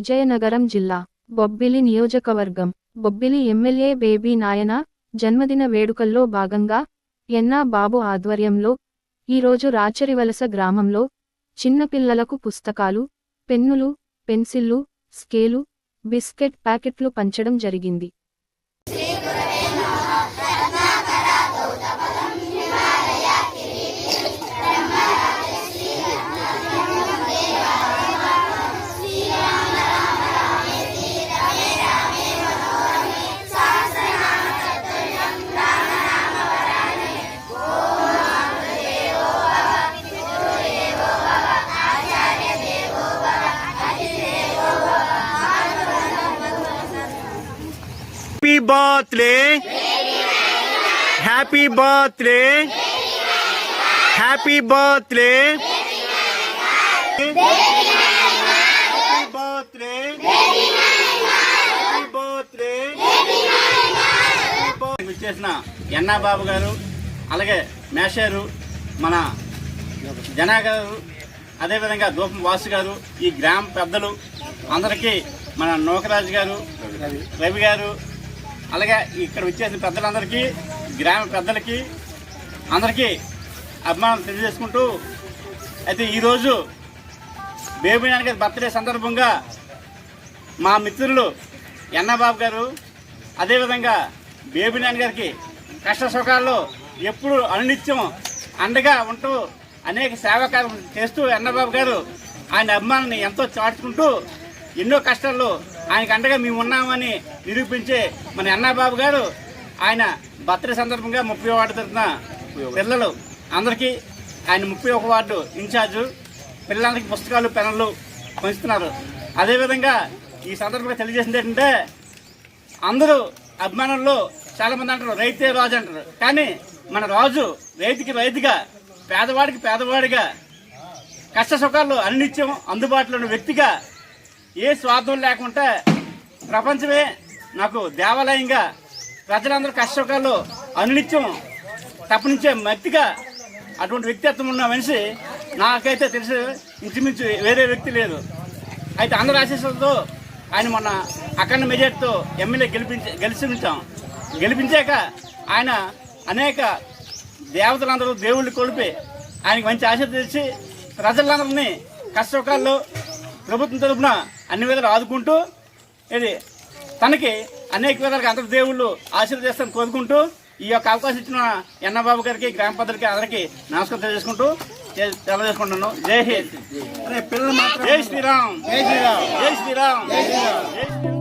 విజయనగరం జిల్లా బొబ్బిలి నియోజకవర్గం. Bobbili MLA baby నాయన జన్మదిన వేడుకల్లో భాగంగా ఎన్నా బాబు ఆధ్వర్యంలో ఈరోజు రాచరివలస గ్రామంలో చిన్నపిల్లలకు పుస్తకాలు పెన్నులు పెన్సిళ్ళు స్కేలు బిస్కెట్ ప్యాకెట్లు పంచడం జరిగింది. Happy birthday happy birthday happy birthday happy birthday happy birthday చేసిన ఎన్నా బాబు గారు అలాగే మేషారు మన జనా గారు అదేవిధంగా దూపం వాసు గారు ఈ గ్రామ పెద్దలు అందరికీ మన నూకరాజు గారు రవి గారు అలాగే ఇక్కడ వచ్చేసిన పెద్దలందరికీ గ్రామ పెద్దలకి అందరికీ అభిమానం తెలియజేసుకుంటూ అయితే ఈరోజు బేబీ నాన్న గారి బర్త్డే సందర్భంగా మా మిత్రులు ఎన్నబాబు గారు అదేవిధంగా బేబీ నాన్న గారికి కష్ట సుఖాల్లో ఎప్పుడు అనునిత్యం అండగా ఉంటూ అనేక సేవాకారం చేస్తూ ఎన్నబాబు గారు ఆయన అభిమానాన్ని ఎంతో చాటుకుంటూ ఎన్నో కష్టాల్లో ఆయనకు అండగా మేము ఉన్నామని నిరూపించే మన అన్నాబాబు గారు ఆయన బర్త్డే సందర్భంగా ముప్పై వార్డు తరఫున పిల్లలు అందరికీ ఆయన ముప్పై ఒక వార్డు ఇన్ఛార్జు పిల్లలందరికీ పుస్తకాలు పెన్నులు పంచుతున్నారు. అదేవిధంగా ఈ సందర్భంగా తెలియజేసింది ఏంటంటే అందరూ అభిమానుల్లో చాలా మంది అంటారు రైతే రాజు అంటారు. కానీ మన రాజు రైతుకి రైతుగా పేదవాడికి పేదవాడిగా కష్ట సుఖాల్లో అన్నిత్యం అందుబాటులో ఉన్న వ్యక్తిగా ఏ స్వార్థం లేకుండా ప్రపంచమే నాకు దేవాలయంగా ప్రజలందరూ కష్టకాలు అనునిత్యం తప్పనించే వ్యక్తిగా అటువంటి వ్యక్తిత్వం ఉన్న మనిషి నాకైతే తెలిసి ఇంచుమించు వేరే వ్యక్తి లేదు. అయితే అందరి ఆశీస్సులతో ఆయన మొన్న అఖండ మెజార్టీతో ఎమ్మెల్యే గెలిపించే గెలిపించాం గెలిపించాక ఆయన అనేక దేవతలందరూ దేవుళ్ళు కొలిపి ఆయనకు మంచి ఆశీర్వదించి తెచ్చి ప్రజలందరినీ కష్టకాల్లో ప్రభుత్వం తరపున అన్ని విధాలు ఆదుకుంటూ ఇది తనకి అనేక విధాలుగా అందరు దేవుళ్ళు ఆశీర్వదిస్తాను కోరుకుంటూ ఈ యొక్క అవకాశం ఇచ్చిన ఎన్నబాబు గారికి గ్రామ పెద్దలకి అందరికీ నమస్కారం తెలియజేసుకుంటూ తెలియజేసుకుంటున్నాను జై హింద్. పిల్లలు మాత్రం జై శ్రీరామ్. జై శ్రీరామ్. జై శ్రీరామ్. జై శ్రీరామ్.